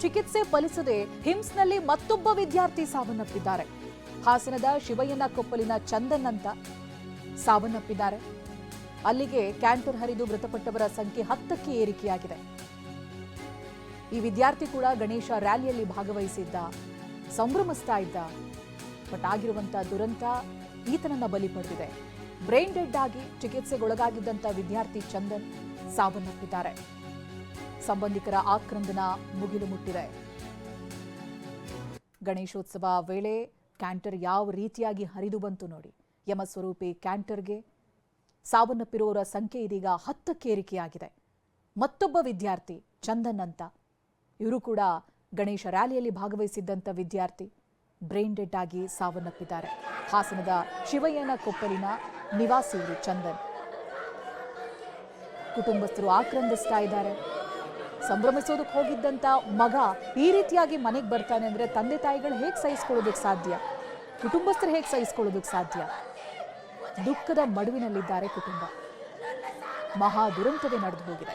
ಚಿಕಿತ್ಸೆ ಫಲಿಸದೆ ಹಿಮ್ಸ್ನಲ್ಲಿ ಮತ್ತೊಬ್ಬ ವಿದ್ಯಾರ್ಥಿ ಸಾವನ್ನಪ್ಪಿದ್ದಾರೆ. ಹಾಸನದ ಶಿವಯ್ಯನ ಕೊಪ್ಪಲಿನ ಚಂದನ್ ಅಂತ ಸಾವನ್ನಪ್ಪಿದ್ದಾರೆ. ಅಲ್ಲಿಗೆ ಕ್ಯಾಂಟರ್ ಹರಿದು ಮೃತಪಟ್ಟವರ ಸಂಖ್ಯೆ ಹತ್ತಕ್ಕೆ ಏರಿಕೆಯಾಗಿದೆ. ಈ ವಿದ್ಯಾರ್ಥಿ ಕೂಡ ಗಣೇಶ ರ್ಯಾಲಿಯಲ್ಲಿ ಭಾಗವಹಿಸಿದ್ದ, ಸಂಭ್ರಮಿಸ್ತಾ ಇದ್ದ, ಬಟ್ ಆಗಿರುವಂತ ದುರಂತ ಈತನನ್ನ ಬಲಿ ಪಡೆದಿದೆ. ಬ್ರೈನ್ ಡೆಡ್ ಆಗಿ ಚಿಕಿತ್ಸೆಗೊಳಗಾಗಿದ್ದಂತಹ ವಿದ್ಯಾರ್ಥಿ ಚಂದನ್ ಸಾವನ್ನಪ್ಪಿದ್ದಾರೆ. ಸಂಬಂಧಿಕರ ಆಕ್ರಂದನ ಮುಗಿಲು ಮುಟ್ಟಿದೆ. ಗಣೇಶೋತ್ಸವ ವೇಳೆ ಕ್ಯಾಂಟರ್ ಯಾವ ರೀತಿಯಾಗಿ ಹರಿದು ಬಂತು ನೋಡಿ. ಯಮಸ್ವರೂಪಿ ಕ್ಯಾಂಟರ್ಗೆ ಸಾವನ್ನಪ್ಪಿರುವವರ ಸಂಖ್ಯೆ ಇದೀಗ ಹತ್ತಕ್ಕೇರಿಕೆಯಾಗಿದೆ ಮತ್ತೊಬ್ಬ ವಿದ್ಯಾರ್ಥಿ ಚಂದನ್ ಅಂತ. ಇವರು ಕೂಡ ಗಣೇಶ ರ್ಯಾಲಿಯಲ್ಲಿ ಭಾಗವಹಿಸಿದ್ದಂಥ ವಿದ್ಯಾರ್ಥಿ. ಬ್ರೈನ್ ಡೆಡ್ ಆಗಿ ಸಾವನ್ನಪ್ಪಿದ್ದಾರೆ. ಹಾಸನದ ಶಿವಯ್ಯನ ಕೊಪ್ಪಲಿನ ನಿವಾಸಿ ಇವರು ಚಂದನ್. ಕುಟುಂಬಸ್ಥರು ಆಕ್ರಂದಿಸ್ತಾ ಇದ್ದಾರೆ. ಸಂಭ್ರಮಿಸೋದಕ್ಕೆ ಹೋಗಿದ್ದಂತ ಮಗ ಈ ರೀತಿಯಾಗಿ ಮನೆಗೆ ಬರ್ತಾನೆ ಅಂದ್ರೆ ತಂದೆ ತಾಯಿಗಳು ಹೇಗೆ ಸಹಿಸ್ಕೊಳ್ಳೋದಕ್ಕೆ ಸಾಧ್ಯ? ಕುಟುಂಬಸ್ಥರು ಹೇಗೆ ಸಹಿಸ್ಕೊಳ್ಳೋದಕ್ಕೆ ಸಾಧ್ಯ? ದುಃಖದ ಮಡುವಿನಲ್ಲಿದ್ದಾರೆ ಕುಟುಂಬ. ಮಹಾ ದುರಂತವೇ ನಡೆದು ಹೋಗಿದೆ.